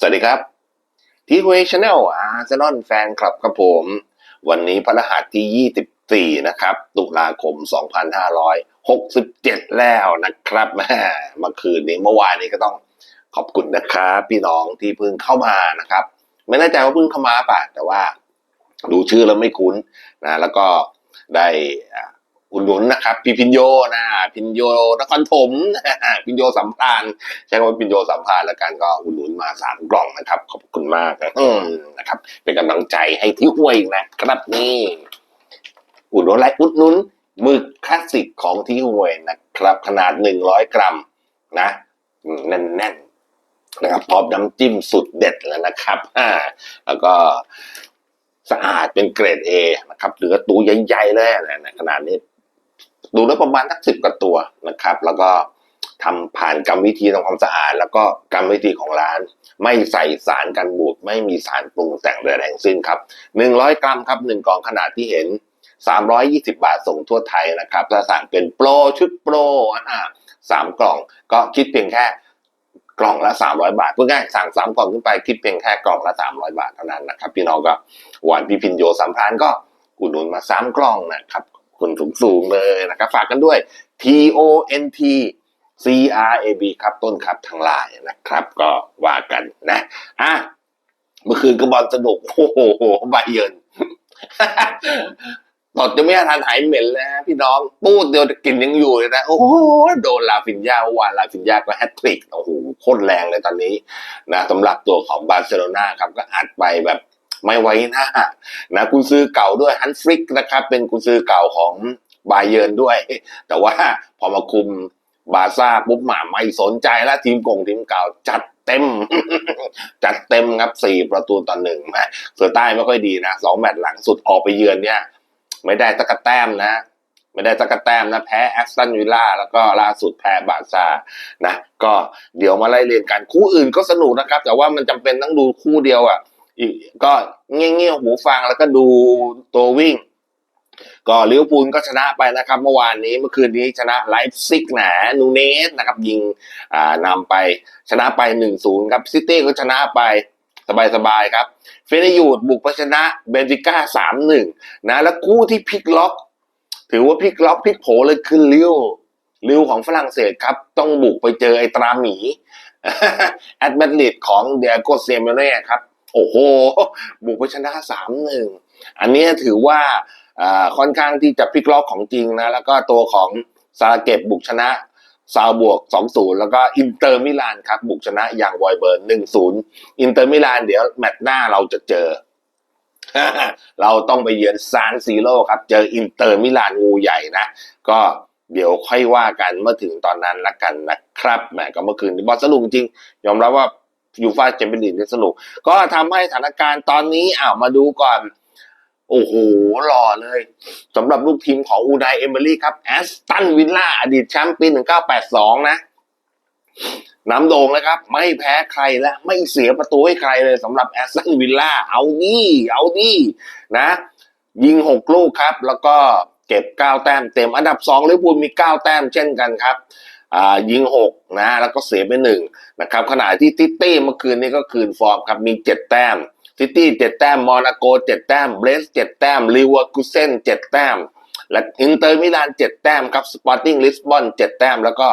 สวัสดีครับทีเวชแนลอาร์เซนอลแฟนคลับครับผม วันนี้พฤหัสที่ 24 นะครับ ตุลาคม 2567 แล้วนะครับแม่เมื่อคืนนี้เมื่อวานนี้ก็ต้องขอบคุณนะครับพี่น้องที่เพิ่งเข้ามานะครับ ไม่แน่ใจว่าเพิ่งเข้ามาป่ะ แต่ว่าดูชื่อแล้วไม่คุ้นนะ แล้วก็ได้ อุดหนุนนะครับพี่พินโยนะพินโยนครถมพินโยสัมพานใช้คำว่าปินโยสัมภาษณ์แล้วกันก็อุดหนุนมาสามกล่องนะครับ ขอบคุณมากนะครับ เป็นกำลังใจให้ที่ห้วยนะครับนี่อุดหนุนอะไรอุดหนุนหมึกคลาสสิกของที่ห้วยนะครับ ขนาดหนึ่งร้อยกรัมนะแน่นๆนะครับพร้อมน้ำจิ้มสุดเด็ดแล้วนะครับอ่าแล้วก็สะอาดเป็นเกรด A นะครับเหลือตัวใหญ่ๆเลยนะขนาดนี้ ดูแล้วประมาณสักสิบกว่าตัวนะครับ แล้วก็ทำผ่านกรรมวิธีทำความสะอาด แล้วก็กรรมวิธีของร้าน ไม่ใส่สารกันบูดไม่มีสารปรุงแต่งใดๆทั้งสิ้นครับหนึ่งร้อยกรัมครับหนึ่งกล่องขนาดที่เห็นสามร้อยยี่สิบาทส่งทั่วไทยนะครับถ้าสั่งเป็นโปรชุดโปรอ่าสามกล่องก็คิดเพียงแค่กล่องละสามร้อยบาทเพื่อง่ายสั่งสามกล่องขึ้นไปคิดเพียงแค่กล่องละสามร้อยบาทเท่านั้นนะครับ พี่น้องก็หวานพี่พินโยสัมพานก็อุดหนุนมาสามกล่องนะครับ คุณสูงสูงเลยนะครับฝากกันด้วย T O N T C R A B ครับต้นครับทางไลน์นะครับ ก็ว่ากันนะอะเมื่อคืนก็บอลสนุก โอ้โหบาเยินตดจะไม่ทันหายเหม็นแล้วพี่น้องปูดเดียวกินยังอยู่เลยนะ โอ้โหโดนลาฟินยาวานลาฟินยาก็แฮตทริกโอ้โหโคตรแรงเลยตอนนี้นะสำหรับตัวของบาร์เซโลนาครับก็อัดไปแบบ ไม่ไว้หน้านะกุนซือเก่าด้วยฮันฟริกนะครับ เป็นกุนซือเก่าของบาเยิร์นด้วย แต่ว่าพอมาคุมบาซ่าปุ๊บหมาไม่สนใจแล้วทีมกงทีมเก่าจัดเต็ม จัดเต็มครับสี่ประตูต่อหนึ่งเสือใต้ไม่ค่อยดีนะสองแมตช์หลังสุดออกไปเยือนเนี่ย ไม่ได้ตะกะแต้มนะ ไม่ได้ตะกะแต้มนะ แพ้แอสตันวิลล่าแล้วก็ล่าสุดแพ้บาซ่านะ ก็เดี๋ยวมาไล่เรียนกันคู่อื่นก็สนุกนะครับ แต่ว่ามันจำเป็นต้องดูคู่เดียวอะ ก็เงี้ยเงี้ยๆหูฟังแล้วก็ดูตัววิ่ง ก็ลิเวอร์พูลก็ชนะไปนะครับ เมื่อวานนี้เมื่อคืนนี้ชนะไลฟ์ซิกหนานูเนสนะครับ ยิงอ่านำไปชนะไป 1-0 ครับซิตี้ก็ชนะไปสบายๆครับ เฟนยูดบุกไปชนะเบนฟิก้า3-1นะแล้วคู่ที่พลิกล็อก ถือว่าพลิกล็อกพลิกโผเลยคือลิวลิวของฝรั่งเศสครับ ต้องบุกไปเจอไอ้ตราหมีแอดมาดริดของเดียโกเซเมเน่ครับ โอ้โห บุกไปชนะ3-1อันนี้ถือว่าค่อนข้างที่จะพลิกล็อกของจริงนะ แล้วก็ตัวของซาเก็บบุกชนะซาวบวก 2-0 แล้วก็อินเตอร์มิลานครับ บุกชนะอย่างไวเบิร์น1-0 อินเตอร์มิลานเดี๋ยวแมตช์หน้าเราจะเจอ เราต้องไปเยือนซานซีโร่ครับ เจออินเตอร์มิลานงูใหญ่นะ ก็เดี๋ยวค่อยว่ากันเมื่อถึงตอนนั้นละกันนะครับแหมก็เมื่อคืนบอลสนุกจริง ยอมรับว่า ยูฟาแชมเปี้ยนลีกนี่สนุก ก็ทำให้สถานการณ์ตอนนี้อ้าวมาดูก่อน โอ้โหหล่อเลยสำหรับลูกทีมของอูไดเอเมอรี่ครับแอสตันวิลล่าอดีตแชมป์ปี 1982 นะน้ำโด่งเลยครับ ไม่แพ้ใครและไม่เสียประตูให้ใครเลยสำหรับแอสตันวิลล่าเอาดีเอาดีนะ ยิงหกลูกครับ แล้วก็เก็บเก้าแต้มเต็มอันดับสองลิเวอร์พูลมีเก้าแต้มเช่นกันครับ ยิงหกนะแล้วก็เสียไปหนึ่งนะครับขณะที่ติตตี้เมื่อคืนนี้ก็คืนฟอร์มครับมีเจ็ดแต้มซิตี้เจ็ดแต้มมอนาโกเจ็ดแต้มเบรสเจ็ดแต้มลิเวอร์คูเซนเจ็ดแต้มและอินเตอร์มิลานเจ็ดแต้มครับสปอร์ติ้งลิสบอนเจ็ดแต้ม แล้วก็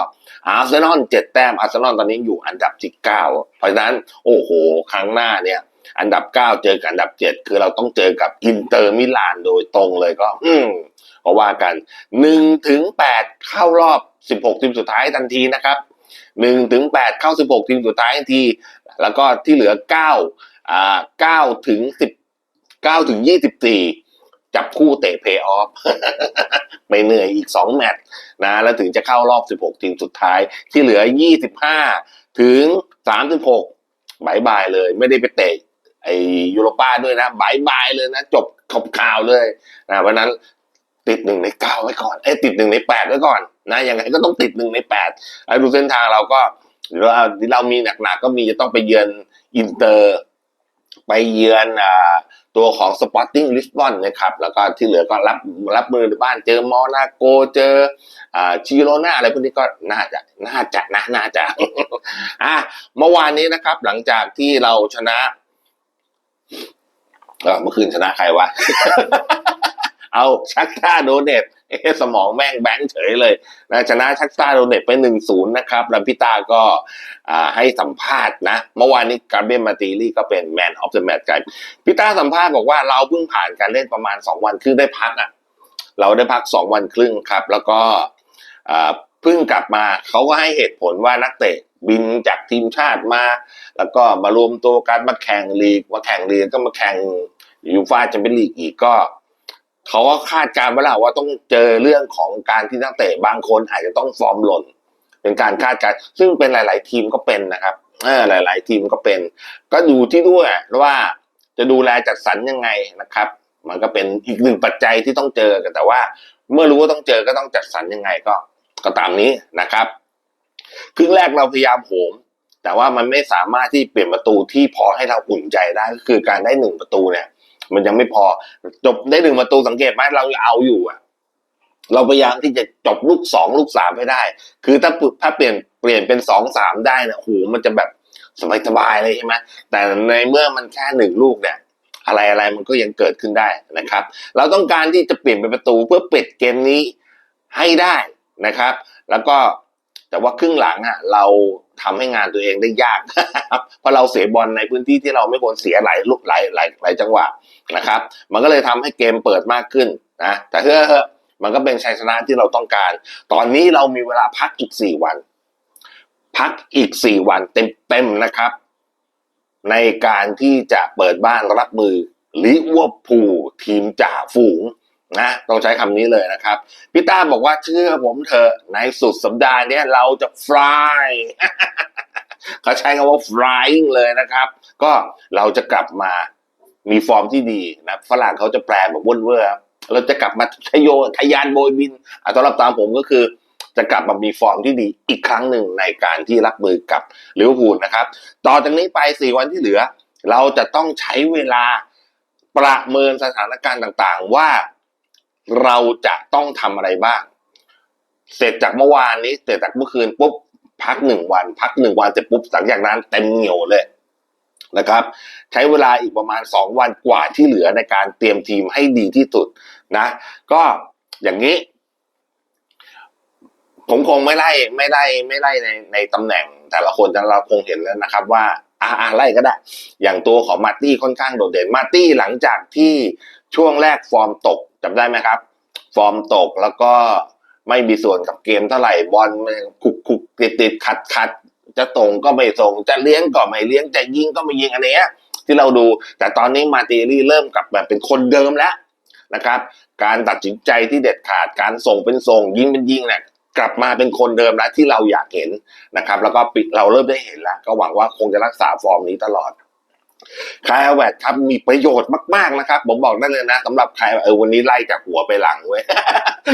อาร์เซนอลเจ็ดแต้มอาร์เซนอลตอนนี้อยู่อันดับที่เก้าเพราะฉะนั้นโอ้โห ครั้งหน้าเนี่ย อันดับเก้าเจอกับอันดับเจ็ดคือเราต้องเจอกับอินเตอร์มิลานโดยตรงเลยก็ อืม ก็ว่ากันหนึ่งถึงแปดเข้ารอบสิบหกทีมสุดท้ายทันทีนะครับหนึ่งถึงแปดเข้าสิบหกทีมสุดท้ายทันที แล้วก็ที่เหลือเก้าอ่าเก้าถึงสิบเก้าถึงยี่สิบสี่จับคู่เตะเพย์ออฟไปเหนื่อยอีกสองแมตช์นะ แล้วถึงจะเข้ารอบสิบหกทีมสุดท้าย ที่เหลือยี่สิบห้าถึงสามสิบหกบายบายเลย ไม่ได้ไปเตะไอยูโรป้าด้วยนะบายบายเลยนะ จบขบข่าวเลยนะเพราะนั้น ติดหนึ่งในเก้าไว้ก่อนเอ้ยติดหนึ่งในแปดไว้ก่อนนะยังไงก็ต้องติดหนึ่งในแปดไอ้ดูเส้นทางเราก็เราที่เรามีหนักๆก็มีจะต้องไปเยือนอินเตอร์ไปเยือนอ่าตัวของสปอร์ติ้งลิสบอนนะครับ แล้วก็ที่เหลือก็รับรับมือในบ้านเจอมอนาโกเจออ่าชิโรนาอะไรพวกนี้ก็น่าจะน่าจะนะน่าจะอะเมื่อวานนี้นะครับ หลังจากที่เราชนะเมื่อคืนชนะใครวะ เอาชักท่าโดเนตสมองแม่งแบงค์เฉยเลยนะชนะชักท่าโดเนตไปหนึ่งศูนย์นะครับแล้วพี่ตาก็ให้สัมภาษณ์นะ เมื่อวานนี้การเบนมาตีลี่ก็เป็นแมนออฟเดอะแมตช์กันพี่ตาสัมภาษณ์บอกว่าเราเพิ่งผ่านการเล่นประมาณสองวันคือได้พักอะเราได้พักสองวันครึ่งครับ แล้วก็เพิ่งกลับมาเขาก็ให้เหตุผลว่านักเตะบินจากทีมชาติมา แล้วก็มารวมตัวกันมาแข่งลีกมาแข่งลีกก็มาแข่งยูฟ่าแชมเปี้ยนลีกอีกก็ เขาก็คาดการณ์ไว้แล้วว่าต้องเจอเรื่องของการที่นักเตะบางคนอาจจะต้องฟอร์มหล่น เป็นการคาดการณ์ซึ่งเป็นหลาย ๆ ทีมก็เป็นนะครับเออหลาย ๆ ทีมก็เป็น ก็ดูที่ด้วยว่าจะดูแลจัดสรรยังไงนะครับ มันก็เป็นอีกหนึ่งปัจจัยที่ต้องเจอกันแต่ว่า เมื่อรู้ว่าต้องเจอก็ต้องจัดสรรยังไงก็ก็ตามนี้นะครับครึ่งแรกเราพยายามโหม แต่ว่ามันไม่สามารถที่เปลี่ยนประตูที่พอให้เราอุ่นใจได้ก็คือการได้หนึ่งประตูเนี่ย มันยังไม่พอ จบได้หนึ่งประตูสังเกตไหมเราเอาอยู่อะเราพยายามที่จะจบลูกสองลูกสามให้ได้ คือถ้าถ้าเปลี่ยนเปลี่ยนเป็นสองสามได้นี่ยโหมันจะแบบสบายๆเลยใช่ไหมแต่ในเมื่อมันแค่หนึ่งลูกเนี่ยอะไรอะไรมันก็ยังเกิดขึ้นได้นะครับ เราต้องการที่จะเปลี่ยนเป็นประตูเพื่อปิดเกมนี้ให้ได้นะครับ แล้วก็แต่ว่าครึ่งหลังอะเรา ทำให้งานตัวเองได้ยากเพราะเราเสียบอลในพื้นที่ที่เราไม่ควรเสียหลายลูกหลายหลายหลายจังหวะนะครับ มันก็เลยทำให้เกมเปิดมากขึ้นนะแต่เฮ้อมันก็เป็นชัยชนะที่เราต้องการ ตอนนี้เรามีเวลาพักอีกสี่วัน พักอีกสี่วันเต็มๆนะครับ ในการที่จะเปิดบ้านรับมือลิเวอร์พูลทีมจ่าฝูง นะต้องใช้คำนี้เลยนะครับพี่ต้าบอกว่าเชื่อผมเถอะในสุดสัปดาห์นี้เราจะ fly เขาใช้คำว่า flying เลยนะครับ ก็เราจะกลับมามีฟอร์มที่ดีนะฝรั่งเขาจะแปลแบบว่นเวอร์เราจะกลับมาทะโยทะยานโบยบินอ่สำหรับตามผมก็คือ จะกลับมามีฟอร์มที่ดีอีกครั้งหนึ่งในการที่รับมือกับลิเวอร์พูลนะครับ ต่อจากนี้ไปสี่วันที่เหลือ เราจะต้องใช้เวลาประเมินสถานการณ์ต่างๆ ว่า เราจะต้องทำอะไรบ้าง เสร็จจากเมื่อวานนี้ เสร็จจากเมื่อคืนปุ๊บพักหนึ่งวัน พักหนึ่งวันเสร็จปุ๊บหลังจากนั้นเต็มเหนียวเลยนะครับ ใช้เวลาอีกประมาณสองวันกว่าที่เหลือในการเตรียมทีมให้ดีที่สุดนะ ก็อย่างนี้ ผมคงไม่ไล่ไม่ไล่ไม่ไล่ในในตำแหน่ง แต่ละคนแต่เราคงเห็นแล้วนะครับ ว่าอ่าไล่ก็ได้ อย่างตัวของมาร์ตี้ค่อนข้างโดดเด่นมาร์ตี้หลังจากที่ช่วงแรกฟอร์มตก จำได้ไหมครับ ฟอร์มตกแล้วก็ไม่มีส่วนกับเกมเท่าไหร่บอลมันขุกขุกติดติดขัดขัดจะตรงก็ไม่ส่งจะเลี้ยงก็ไม่เลี้ยงจะยิงก็ไม่ยิงอันเนี้ยที่เราดูแต่ตอนนี้มาติลี่เริ่มกลับแบบเป็นคนเดิมแล้วนะครับ การตัดสินใจที่เด็ดขาดการส่งเป็นส่งยิงเป็นยิงเนี่ยกลับมาเป็นคนเดิมแล้วที่เราอยากเห็นนะครับ แล้วก็ปิดเราเริ่มได้เห็นแล้ว ก็หวังว่าคงจะรักษาฟอร์มนี้ตลอด คายแวดครับมีประโยชน์มากๆนะครับ ผมบอกได้เลยนะสำหรับใครเออวันนี้ไล่จากหัวไปหลังเว้ย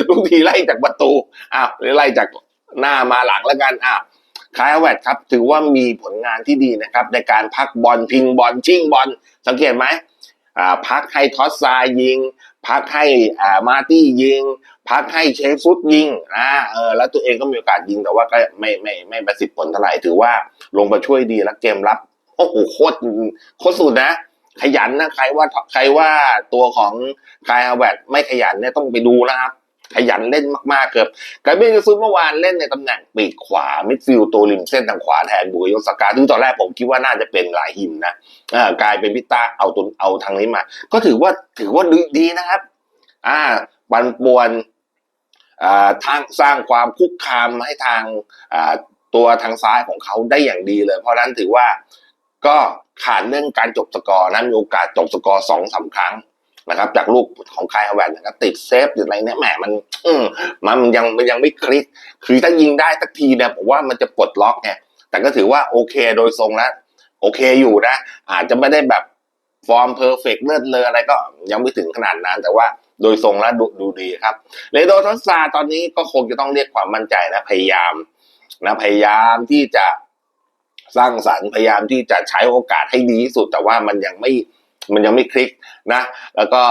ทุกทีไล่จากประตูอ้าวหรือไล่จากหน้ามาหลังแล้วกันอ้าวคายแวดครับ ถือว่ามีผลงานที่ดีนะครับ ในการพักบอลพิงบอลชิงบอลสังเกตไหมอ่าพักให้ทอสซายิง พักให้อ่ามาร์ตี้ยิง พักให้เชฟฟุตยิงอ่าเออแล้วตัวเองก็มีโอกาสยิงแต่ว่าก็ไม่ไม่ไม่ประสิทธิ์ผลเท่าไหร่ถือว่าลงมาช่วยดีแล้วเกมรับ โอ้โหโคตรโคตรสุดนะ ขยันนะใครว่าใครว่าตัวของคายฮาวเวตไม่ขยันเนี่ยต้องไปดูนะครับ ขยันเล่นมากๆเกือบกาเบนซุนเมื่อวานเล่นในตำแหน่งปีกขวามิดฟิลด์ตัวริมเส้นทางขวาแทนบุยโยสกาซึ่งตอนแรกผมคิดว่าน่าจะเป็นหลายหิมนะกลายเป็นพิต้าเอาตัวเอาทางนี้มา ก็ถือว่าถือว่าดีนะครับ อ่าปันปวนทางสร้างความคุกคามให้ทางตัวทางซ้ายของเขาได้อย่างดีเลย เพราะนั้นถือว่า ก็ขาดเรื่องการจบสกอร์นะมีโอกาสจบสกอร์สองสาครั้งนะครับ จากลูกของคายฮาวเวร์ดนะครับติดเซฟติดอะไรเนี่ยแหมมัน อืมมันยังมันยังไม่คลิก คือถ้ายิงได้สักทีเนี่ยผมว่ามันจะปลดล็อกไงแต่ก็ถือว่าโอเคโดยทรงแล้วโอเคอยู่นะ อาจจะไม่ได้แบบฟอร์มเพอร์เฟกต์เลิศเลยอะไรก็ยังไม่ถึงขนาดนั้น แต่ว่าโดยทรงแล้วดูดูดีครับเลโดทัสซาตอนนี้ก็คงจะต้องเรียกความมั่นใจนะพยายามนะพยายามที่จะ สร้างสรรค์พยายามที่จะใช้โอกาสให้ดีที่สุด แต่ว่ามันยังไม่มันยังไม่คลิกนะ แล้วก็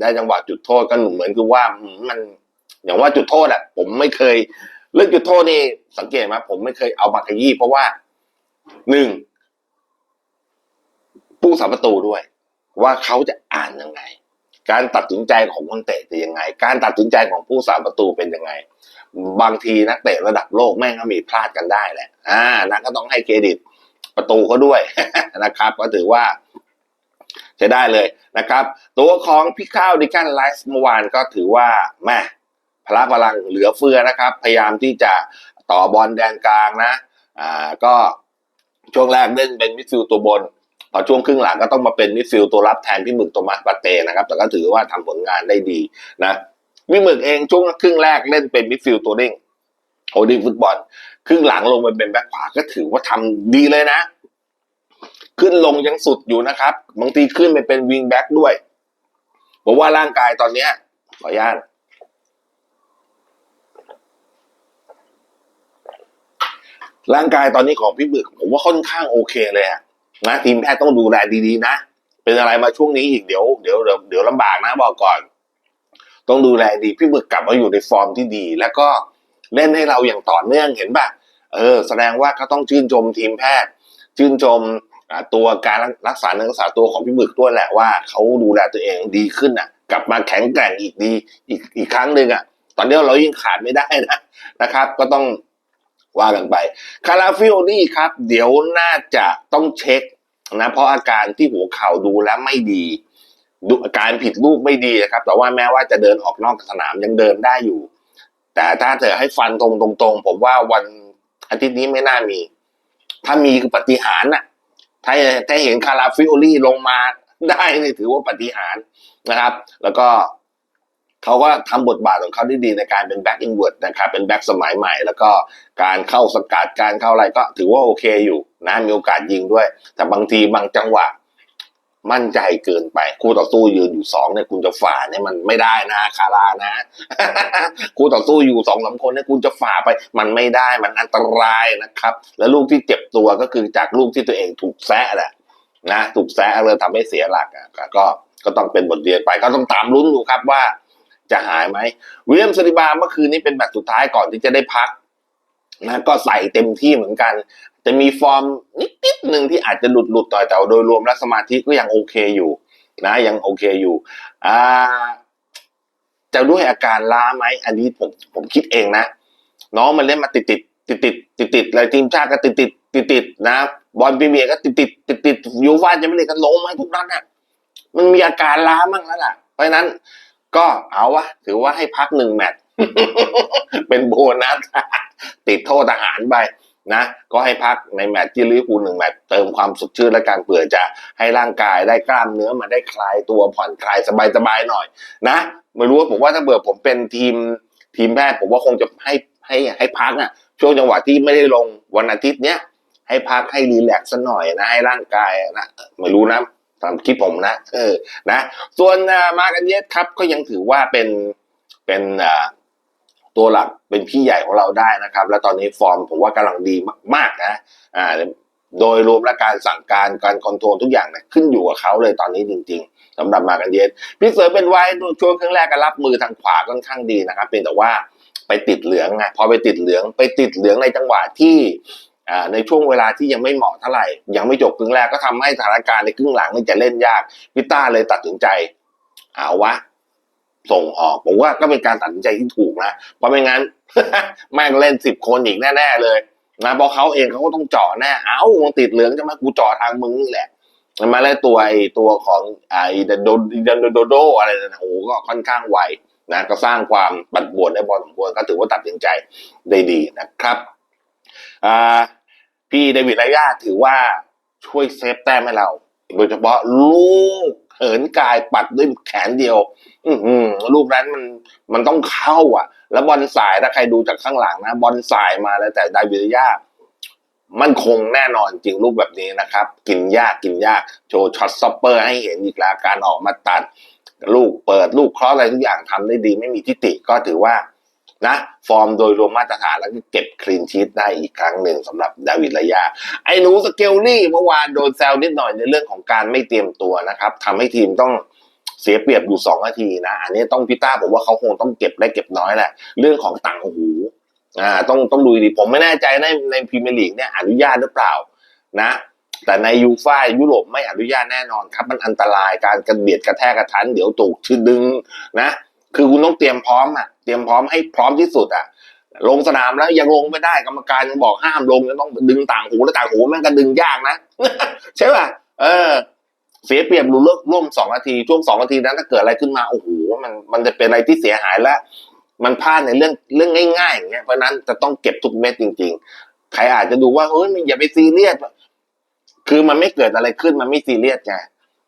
ได้จังหวะจุดโทษก็เหมือนกับว่ามันอย่างว่าจุดโทษอะผมไม่เคยเรื่องจุดโทษนี่สังเกตไหมผมไม่เคยเอามาขยี้เพราะว่าหนึ่งผู้สาประตูด้วย ว่าเขาจะอ่านยังไง การตัดสินใจของคนเตะจะยังไง การตัดสินใจของผู้สาประตูเป็นยังไง บางทีนักเตะระดับโลกแม่งก็มีพลาดกันได้แหละอ่านะก็ต้องให้เครดิตประตูเขาด้วยนะครับ ก็ถือว่าใช้ได้เลยนะครับ ตัวของพี่ข้าวดิกันไลฟ์เมื่อวานก็ถือว่าแม่พละพลังเหลือเฟือนะครับ พยายามที่จะต่อบอลแดนกลางนะอ่าก็ช่วงแรกเล่นเป็นมิดฟิลตัวบนพอช่วงครึ่งหลังก็ต้องมาเป็นมิดฟิลตัวรับแทนพี่หมึกโตมัสปาเต้นะครับ แต่ก็ถือว่าทำผลงานได้ดีนะ พี่หมึกเองช่วงครึ่งแรกเล่นเป็นมิดฟิลด์ตัวเด้งโฮดิ้งฟุตบอล ครึ่งหลังลงไปเป็นแบ็คขวาก็ถือว่าทำดีเลยนะ ขึ้นลงยังสุดอยู่นะครับ บางทีขึ้นไปเป็นวิงแบ็คด้วยผมว่าร่างกายตอนเนี้ยขออนุญาตร่างกายตอนนี้ของพี่บึกผมว่าค่อนข้างโอเคเลยนะทีมแพทย์ต้องดูแลดีๆนะ เป็นอะไรมาช่วงนี้อีกเดี๋ยวเดี๋ยวเดี๋ยวลำบากนะบอกก่อน ต้องดูแลดีพี่บึกกลับมาอยู่ในฟอร์มที่ดี แล้วก็เล่นให้เราอย่างต่อเนื่องเห็นป่ะเออ แสดงว่าก็ต้องชื่นชมทีมแพทย์ ชื่นชมตัวการรักษาเนื้อรักษาตัวของพี่บึกด้วยแหละว่าเขาดูแลตัวเองดีขึ้นอะ กลับมาแข็งแกร่งอีกดีอีกอีกครั้งหนึ่งอะ ตอนนี้เรายิ่งขาดไม่ได้นะนะครับ ก็ต้องว่ากันไปคาราฟิโอนี่ครับ เดี๋ยวน่าจะต้องเช็คนะเพราะอาการที่หัวเข่าดูแล้วไม่ดี ดูอาการผิดลูกไม่ดีนะครับ แต่ว่าแม้ว่าจะเดินออกนอกสนามยังเดินได้อยู่ แต่ถ้าเธอให้ฟันตรงตรงๆ ผมว่าวันอาทิตย์นี้ไม่น่ามี ถ้ามีคือปฏิหารน่ะ ถ้าถ้าเห็นคาราฟิโอลี่ลงมาได้นี่ถือว่าปฏิหารนะครับ แล้วก็เขาก็ทำบทบาทของเขาได้ดีในการเป็นแบ็กอินเวิร์ดนะครับ เป็นแบ็กสมัยใหม่ แล้วก็การเข้าสกัดการเข้าอะไรก็ถือว่าโอเคอยู่นะมีโอกาสยิงด้วย แต่บางทีบางจังหวะ มั่นใจเกินไป คู่ต่อสู้ยืนอยู่สองเนี่ยคุณจะฝ่าเนี่ยมันไม่ได้นะคารานะ คู่ต่อสู้อยู่สองสามคนเนี่ยคุณจะฝ่าไป มันไม่ได้มันอันตรายนะครับ แล้วลูกที่เจ็บตัวก็คือจากลูกที่ตัวเองถูกแซะแหละนะถูกแซะเลยทำให้เสียหลักอะก็ก็ต้องเป็นบทเรียนไปก็ต้องตามลุ้นดูครับว่าจะหายไหมวิลเลียมซาลิบาเมื่อคืนนี้เป็นแบบสุดท้ายก่อนที่จะได้พักนะก็ใส่เต็มที่เหมือนกัน จะมีฟอร์มนิดๆหนึ่งที่อาจจะหลุดหลุดต่อยแต่โดยรวมแล้วสมาธิก็ยังโอเคอยู่นะยังโอเคอยู่อ่าจะด้วยอาการล้าไหมอันนี้ผมผมคิดเองนะ น้องมันเล่นมาติดติดติดติดติดติดๆเลยทีมชาติก็ติดติดติดติดนะ บอลพรีเมียร์ก็ติดติดติดติดยูฟ่าจะไม่เล่นกันล้มให้ทุกนัดน่ะมันมีอาการล้ามั่งแล้วล่ะ เพราะฉะนั้นก็เอาวะถือว่าให้พักหนึ่งแมตช์เป็นโบนัสติดโทษทหารไป นะก็ให้พักในแมตช์ที่ลิเวอร์พูลหนึ่งแมตช์เติมความสดชื่นและการเผื่อจะให้ร่างกายได้กล้ามเนื้อมาได้คลายตัวผ่อนคลายสบายๆหน่อย นะไม่รู้ว่าผมว่าถ้าเบื่อผมเป็นทีมทีมแพทย์ผมว่าคงจะให้ให้ให้พักอะช่วงจังหวะที่ไม่ได้ลงวันอาทิตย์เนี้ยให้พักให้รีแลกซ์ซะหน่อยนะให้ร่างกายนะไม่รู้นะตามคิดผมนะเออนะ ส่วนอ่ามากันเยสครับก็ยังถือว่าเป็นเป็นอ่า ตัวหลักเป็นพี่ใหญ่ของเราได้นะครับ และตอนนี้ฟอร์มผมว่ากำลังดีมากๆนะอ่าโดยรวมและการสั่งการการคอนโทรลทุกอย่างเนี่ยขึ้นอยู่กับเขาเลยตอนนี้จริง ๆสำหรับมากันเยสพี่เสือเป็นไว้ช่วงครึ่งแรกก็รับมือทางขวาค่อนข้างดีนะครับเพียงแต่ว่าไปติดเหลืองไงพอไปติดเหลืองไปติดเหลืองในจังหวะที่ในช่วงเวลาที่ยังไม่เหมาะเท่าไหร่ ยังไม่จบครึ่งแรกก็ทำให้สถานการณ์ในครึ่งหลังนี่จะเล่นยากพิต้าเลยตัดสินใจ เอาวะ ส่งออก ผมว่าก็เป็นการตัดสินใจที่ถูกนะเพราะไม่งั้น แม่งเล่นสิบคนอีกแน่ๆเลยนะเพราะเขาเองเขาก็ต้องเจาะแน่เอ้ามึงติดเหลืองจะมากูเจาะทางมึงนี่แหละมาแล้วตัวไอตัวของไอ้โดโดโดโดโดอะไรนะโอ้ก็ค่อนข้างไวนะก็สร้างความปั่นป่วนได้พอสมควรก็ถือว่าตัดสินใจได้ดีนะครับอ่าพี่เดวิดรายาถือว่าช่วยเซฟแต้มให้เรา โดยเฉพาะลูก เหินกายปัดด้วยแขนเดียว อืลูกนั้นมันมันต้องเข้า อะ แล้วบอลสายถ้าใครดูจากข้างหลังนะบอลสายมาแล้วแต่ไดวิดรายามันคงแน่นอนจริงลูกแบบนี้นะครับ กินยากกินยากโชว์ช็อตซอปเปอร์ให้เห็นอีกแล้วการออกมาตัด ลูกเปิดลูกคลอสอะไรทุกอย่างทำได้ดี ไม่มีทิฏฐิก็ถือว่า นะฟอร์มโดยรวมมาตรฐานแล้วก็เก็บคลีนชีตได้อีกครั้งหนึ่งสำหรับดาวิดระยาไอ้หนูสเกลลี่เมื่อวานโดนแซวนิดหน่อยในเรื่องของการไม่เตรียมตัวนะครับทำให้ทีมต้องเสียเปรียบอยู่สองนาทีนะอันนี้ต้องพิต้าผมว่าเขาคงต้องเก็บได้เก็บน้อยแหละเรื่องของต่างหูอ่าต้องต้องดูดีผมไม่แน่ใจในในพรีเมียร์ลีกเนี่ยอนุญาตหรือเปล่านะ แต่ในยูฟ่ายุโรปไม่อนุญาตแน่นอนครับ มันอันตรายการกระเบียดกระแทกกระทันเดี๋ยวถูกชื่อดึงนะ คือคุณต้องเตรียมพร้อมอะ รียมพร้อมให้พร้อมที่สุดอะลงสนามแล้วยังลงไม่ได้กรรมการยังบอกห้ามลงยังต้องดึงต่างหูแล้วต่างหูแม่งก็ดึงยากนะใช่ป่ะเออ เสียเปรียบรู้เลิกร่วมสองนาทีช่วงสองนาทีนั้นถ้าเกิดอะไรขึ้นมาโอ้โหมันมันจะเป็นอะไรที่เสียหายแล้วมันพลาดในเรื่องเรื่องง่ายๆอย่างเงี้ยเพราะฉะนั้นจะต้องเก็บทุกเม็ดจริง ๆ ใครอาจจะดูว่าเฮ้ยมันอย่าไปซีเรียสคือมันไม่เกิดอะไรขึ้นมันไม่ซีเรียสไง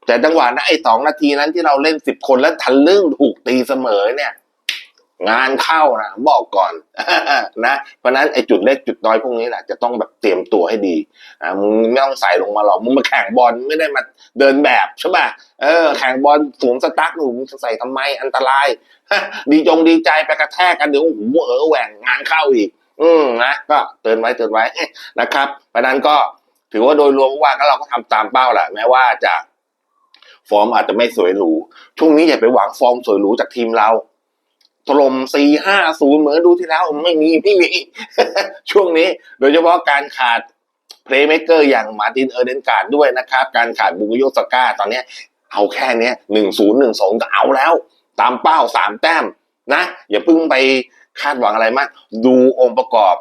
แต่จังหวะนั้นไอ้สองนาทีนั้นที่เราเล่นสิบคนแล้วทันเรื่องถูกตีเสมอเนี่ย งานเข้านะบอกก่อนนะเพราะนั้นไอ้จุดเล็กจุดน้อยพวกนี้แหละจะต้องแบบเตรียมตัวให้ดีอ่ามึงไม่ต้องใส่ลงมาหรอกมึงมาแข่งบอลไม่ได้มาเดินแบบใช่ป่ะเออแข่งบอลสวมสตั๊กหนูมึงใส่ทำไมอันตรายดีจงดีใจไปกระแทกกันเดี๋ยวโอ้โหเออแหว่งงานเข้าอีก อืมนะก็เตือนไว้เตือนไว้นะครับ เพราะนั้นก็ถือว่าโดยรวมว่าก็เราก็ทำตามเป้าแหละแม้ว่าจะฟอร์มอาจจะไม่สวยหรูช่วงนี้อย่าไปหวังฟอร์มสวยหรูจากทีมเรา ถล่มสี่ห้าศูนย์เหมือนดูที่แล้วไม่มีไม่มี ช่วงนี้ โดยเฉพาะการขาดเพลย์เม k เกอร์อย่างมาตินเออร์เดนการ์ดด้วยนะครับ การขาดบุกโยสก้าตอนนี้เอาแค่นี้ยหนึ่งศูนย์หนึ่งสองก็เอาแล้ว ตามเป้าสามแต้มนะ อย่าเพิ่งไปคาดหวังอะไรมาก ดูองค์ประกอบ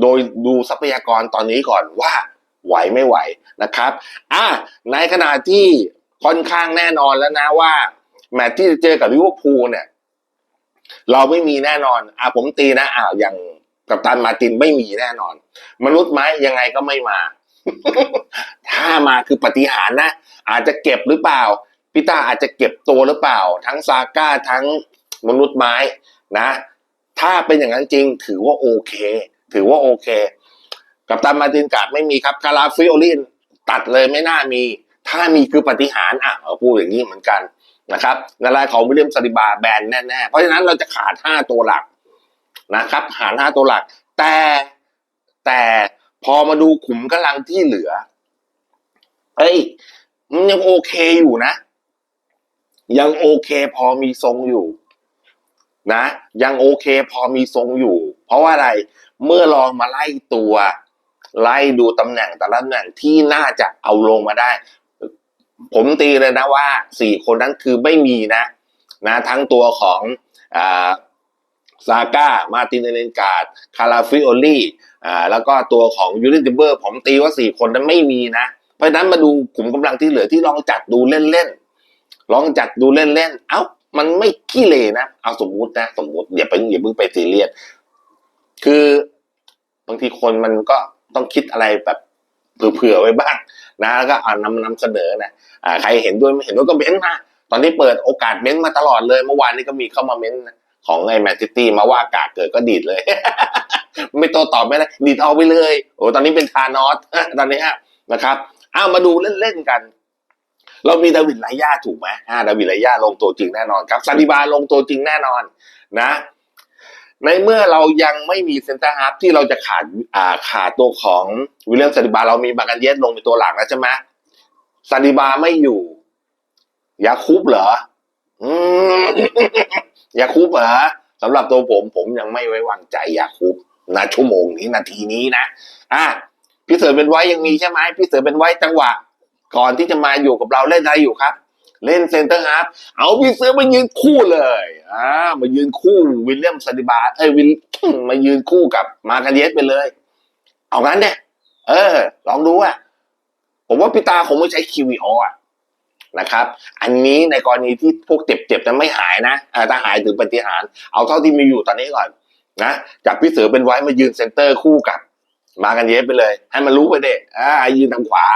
โดยดูทรัพยากรตอนนี้ก่อนว่าไหวไม่ไหวนะครับ อะในขณะที่ค่อนข้างแน่นอนแล้วนะว่า แมตช์ที่จะเจอกับลิเวอร์พูลเนี่ย เราไม่มีแน่นอนอะผมตีนะอ่าอย่างกับตันมาตินไม่มีแน่นอน มนุษย์ไม้ยังไงก็ไม่มา ถ้ามาคือปฏิหารนะ อาจจะเก็บหรือเปล่าพิต้าอาจจะเก็บตัวหรือเปล่า ทั้งซาก้าทั้งมนุษย์ไม้นะ ถ้าเป็นอย่างนั้นจริง ถือว่าโอเค ถือว่าโอเค กับตันมาตินกาดไม่มีครับคาราฟิโอลินตัดเลยไม่น่ามี ถ้ามีคือปฏิหารอะเอาพูดอย่างนี้เหมือนกัน นะครับในรายของวิลเลียมซาลิบาแบนแน่ๆ เพราะฉะนั้นเราจะขาดห้าตัวหลักนะครับหารห้าตัวหลัก แต่แต่พอมาดูขุมกำลังที่เหลือ เอ้ย มันยังโอเคอยู่นะ ยังโอเคพอมีทรงอยู่นะ ยังโอเคพอมีทรงอยู่ เพราะว่าอะไรเมื่อลองมาไล่ตัว ไล่ดูตำแหน่งแต่ละตำแหน่งที่น่าจะเอาลงมาได้ ผมตีเลยนะว่าสี่คนนั้นคือไม่มีนะ นะทั้งตัวของอ่าซาก้า มาตินเนเลนการ์ด คาราฟิโอลี่อ่าแล้วก็ตัวของยูริติเบอร์ ผมตีว่าสี่คนนั้นไม่มีนะ เพราะนั้นมาดูกลุ่มกำลังที่เหลือที่ลองจัดดูเล่นๆ ลองจัดดูเล่นๆ เอ้า มันไม่ขี้เลยนะ เอาสมมุตินะ สมมุติอย่าไปอย่าเพิ่งไปซีเรียส คือบางทีคนมันก็ต้องคิดอะไรแบบ เผื่อๆไว้บ้างนะแล้วก็อ่านำนำเสนอนะอ่าใครเห็นด้วยไม่เห็นด้วยก็เม้นมาตอนนี้เปิดโอกาสเม้นมาตลอดเลย เมื่อวานนี้ก็มีเข้ามาเม้นของไอ้แมนซิตี้มาว่าอากาศเกิดก็ดีดเลย ไม่โตตอบไม่ได้ดีดเอาไปเลย โอ้ตอนนี้เป็นทานอสตอนนี้ฮะนะครับอ้ามาดูเล่นๆกัน เรามีดาวิดไลยาถูกไหมอ่าดาวิดไลยาลงตัวจริงแน่นอนครับซาดิบาลงตัวจริงแน่นอน นะ ในเมื่อเรายังไม่มีเซนเตอร์ฮาร์ฟที่เราจะขาดอ่าขาดตัวของวิลเลียมซาดิบา เรามีบากันเยสลงเป็นตัวหลักแล้วใช่ไหมซาดิบาไม่อยู่ ยาคุบเหรออยาคุบเหรอสำหรับตัวผมผมยังไม่ไว้วางใจยาคุบนะชั่วโมงนี้นาทีนี้นะอะพี่เสือเป็นไว้ยังมีใช่ไหมพี่เสือเป็นไว้จังหวะ ก่อนที่จะมาอยู่กับเราเล่นอะไรอยู่ครับ เล่นเซนเตอร์ฮาร์ฟเอาพี่เสือมายืนคู่เลยอ่ามายืนคู่วิลเลียมซาดิบาเอ้ยวิลมายืนคู่กับมาคาเดียสไปเลย เอางั้นเนี่ยเออ ลองดูอะผมว่าพี่ตาคงไม่ใช้คิวออะนะครับ อันนี้ในกรณีที่พวกเจ็บๆจะไม่หายนะอาถ้าหายถึงปฏิหาร เอาเท่าที่มีอยู่ตอนนี้ก่อนนะจากพี่เสือเป็นไว้มายืนเซนเตอร์คู่กับ มากันเยสไปเลย ให้มันรู้ไปเด็อ่ายืนทางขวา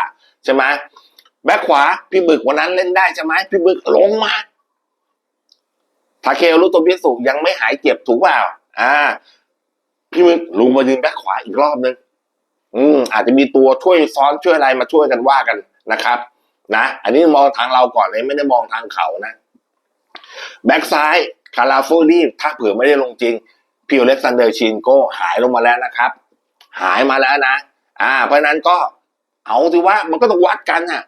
ใช่ไหม แบ็คขวา พี่บึกวันนั้นเล่นได้ใช่ไหมพี่บึกลงมาทาเคลรู้ตัวพิสุยังไม่หายเจ็บถูกเปล่า อ่า พี่บึกลงมายืนแบ็คขวาอีกรอบนึงอืม อาจจะมีตัวช่วยซ้อนช่วยอะไรมาช่วยกันว่ากันนะครับ นะอันนี้มองทางเราก่อนเลยไม่ได้มองทางเขานะแบ็กซ้ายคาราโฟลี่ถ้าเผื่อไม่ได้ลงจริงพี่อเล็กซานเดอร์ชินโก้หายลงมาแล้วนะครับ หายมาแล้วนะ อ่า เพราะนั้นก็เอาสิว่ามันก็ต้องวัดกันน่ะ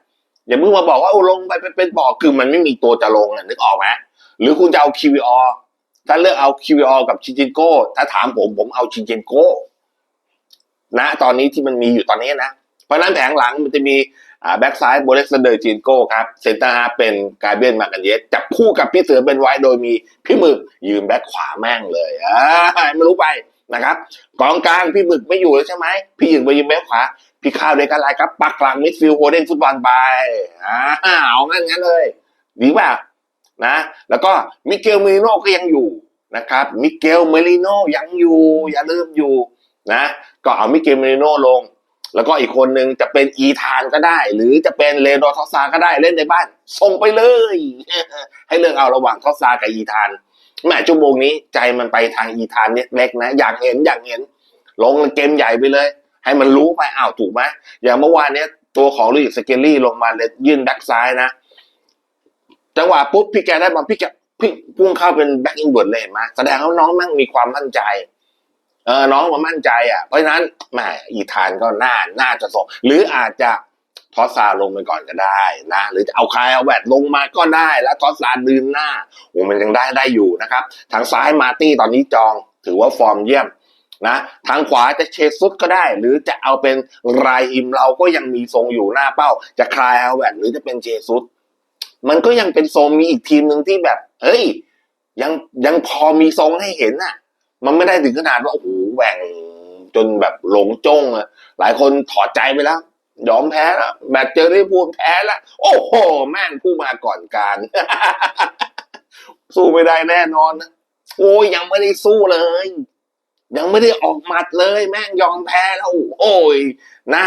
อย่าเพิ่งมาบอกว่าโอ้ลงไปเป็นเป็นบอกคือมันไม่มีตัวจะลงน่ะนึกออกไหมหรือคุณจะเอา QVR ถ้าเลือกเอา QVR กับชินจินโก้ถ้าถามผมผมเอาชินจินโก้นะตอนนี้ที่มันมีอยู่ตอนนี้นะ เพราะนั้นแผงหลังมันจะมีแบ็กซ้ายโบเลสเดอร์จินโก้ครับเซนเตอร์ฮาเป็นกาเบียนมากันเยสจับคู่กับพี่เสือเป็นไว้โดยมีพี่หมึกยืนแบ็คขวาแม่งเลยอ่าไม่รู้ไปนะครับกองกลางพี่หมึกไม่อยู่แล้วใช่ไหมพี่หมึกไปยืนแบ็คขวา พี่ข้าวเด็กอะไรครับ ปักกลางมิดฟิลด์โฮเดนฟุตบอลไปอ่าเอางั้นงั้นเลยดีป่ะนะ แล้วก็มิเกลเมริโน่ก็ยังอยู่นะครับ มิเกลเมริโน่ยังอยู่ อย่าลืมอยู่นะ ก็เอามิเกลเมริโน่ลง แล้วก็อีกคนหนึ่งจะเป็นอีธานก็ได้ หรือจะเป็นเลโดทอสซาก็ได้เล่นในบ้าน ส่งไปเลย ให้เลือกเอาระหว่างทอสซากับอีธานแม่ชั่วโมงนี้ใจมันไปทางอีธานเนี่ยเล็กนะ อยากเห็นอยากเห็น ลงเกมใหญ่ไปเลย ให้มันรู้ไปอ้าวถูกไหมอย่างเมื่อวานเนี้ยตัวของลุยสเกลลี่ลงมาเลยยื่นแบ็กซ้ายนะ จังหวะปุ๊บพี่แกได้บอลพี่แกพี่พุ่งเข้าเป็นแบ็กอินเวิร์ดเลยเห็นไหมแสดงว่าน้องแม่งมีความมั่นใจ เออน้องมันมั่นใจอะ เพราะฉะนั้นแหมอีธานก็น่าน่าจะส่งหรืออาจจะทอสซาลงไปก่อนก็ได้นะ หรือจะเอาคายเอาแวดลงมาก็ได้ แล้วทอสซาดืนหน้าโอ้มันยังได้ได้อยู่นะครับ ทางซ้ายมาร์ตี้ตอนนี้จองถือว่าฟอร์มเยี่ยม นะทางขวาจะเชซุสก็ได้ หรือจะเอาเป็นรายอิมเราก็ยังมีทรงอยู่หน้าเป้า จะคลายเอาแวนหรือจะเป็นเชซุสมันก็ยังเป็นทรงมีอีกทีมหนึ่งที่แบบ เฮ้ย ยังยังพอมีทรงให้เห็นน่ะ มันไม่ได้ถึงขนาดว่าโอ้โหแหว่งจนแบบหลงจ้งอะหลายคนถอดใจไปแล้วยอมแพ้แล้วแบตเจอรี่พูดแพ้ล้วโอ้โห แม่งผู้มาก่อนการ สู้ไม่ได้แน่นอนนะโอ้ยยังไม่ได้สู้เลย ยังไม่ได้ออกหมัดเลย แม่งยอมแพ้แล้วโอ้ยน่า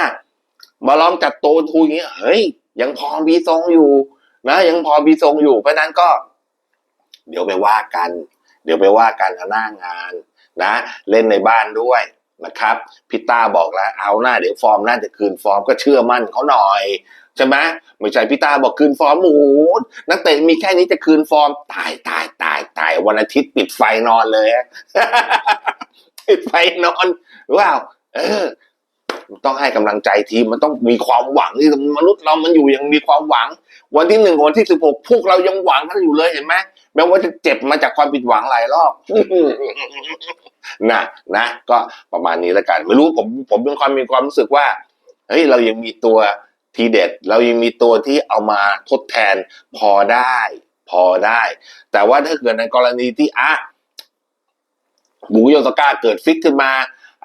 มาลองจัดโตทูอย่างเงี้ยเฮ้ย ยังพอมีทรงอยู่ นะ ยังพอมีทรงอยู่เพราะนั้นก็ เดี๋ยวไปว่ากัน เดี๋ยวไปว่ากันหน้างาน นะ เล่นในบ้านด้วยนะครับพิต้าบอกแล้วเอาหน้าเดี๋ยวฟอร์มน่าจะคืนฟอร์มก็เชื่อมั่นเขาหน่อยใช่ไหมไม่ใช่พิต้าบอกคืนฟอร์มโอ้โหนักเตะมีแค่นี้จะคืนฟอร์ม ตายตายตายตายวันอาทิตย์ปิดไฟนอนเลย ฮะปิดไฟนอนว้าวเออต้องให้กำลังใจทีมมันต้องมีความหวังที่มนุษย์เรามันอยู่ยังมีความหวัง วันที่หนึ่งวันที่สิบหกพวกเรายังหวังกันอยู่เลยเห็นไหมแม้ว่าจะเจ็บมาจากความผิดหวังหลายรอบนะนะก็ประมาณนี้แล้วกัน ไม่รู้ผมผมเป็นความมีความรู้สึกว่าเฮ้ยเรายังมีตัวทีเด็ด เรายังมีตัวที่เอามาทดแทนพอได้ พอได้ แต่ว่าถ้าเกิดในกรณีที่อะ บูโยสก้าเกิดฟิตขึ้นมา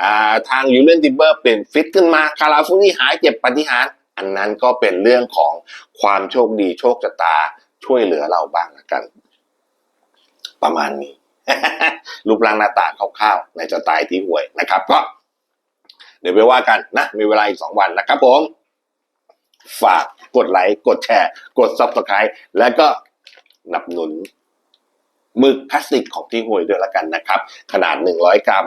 อ่าทางยูเลนติเบอร์เปลี่ยนฟิตขึ้นมาคาราฟูนี่หายเจ็บปฏิหาร อันนั้นก็เป็นเรื่องของความโชคดีโชคชะตาช่วยเหลือเราบ้างละกัน ประมาณนี้ รูปร่างหน้าตาคร่าวๆในสไตล์ที่ห่วยนะครับ ก็ เดี๋ยวไปว่ากันนะ มีเวลาอีกสองวันนะครับผม ฝากกดไลค์ กดแชร์ กด subscribe แล้วก็หนับหนุน หมึกพลาสติกของที่ห่วยด้วยละกันนะครับ ขนาดหนึ่งร้อยกรัม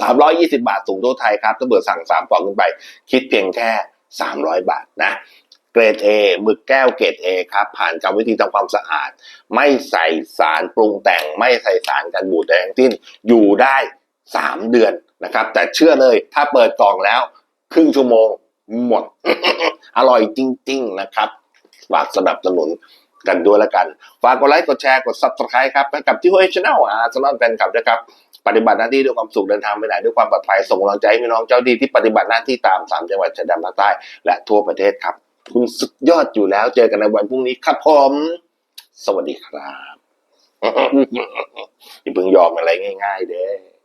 สามร้อยยี่สิบาทสูงทั่วไทยครับถ้าเบื่อสั่งสามปองขึ้นไป คิดเพียงแค่สามร้อยบาทนะเกรด A หมึกแก้วเกรด A ครับ ผ่านกรรมวิธีทำความสะอาด ไม่ใส่สารปรุงแต่ง ไม่ใส่สารกันบูดแดงทิ้นอยู่ได้สามเดือนนะครับ แต่เชื่อเลยถ้าเปิดกล่องแล้ว ครึ่งชั่วโมงหมด อร่อยจริง ๆ นะครับฝากสนับสนุน กันด้วยละกัน ฝากกดไลค์ กดแชร์ กด subscribe ครับให้กับที่หัวชแนลอ่าสำหรับแฟนคลับนะครับ ปฏิบัติหน้าที่ด้วยความสุขเดินทางไปไหนด้วยความปลอดภัย ส่งกำลังใจให้พี่น้องเจ้าดีที่ปฏิบัติหน้าที่ตามสามจังหวัดชายแดนภาคใต้และทั่วประเทศครับ คุณสุดยอดอยู่แล้ว เจอกันในวันพรุ่งนี้ครับผม สวัสดีครับอย่าเพิ่งยอมอะไรง่าย ๆ เด้อ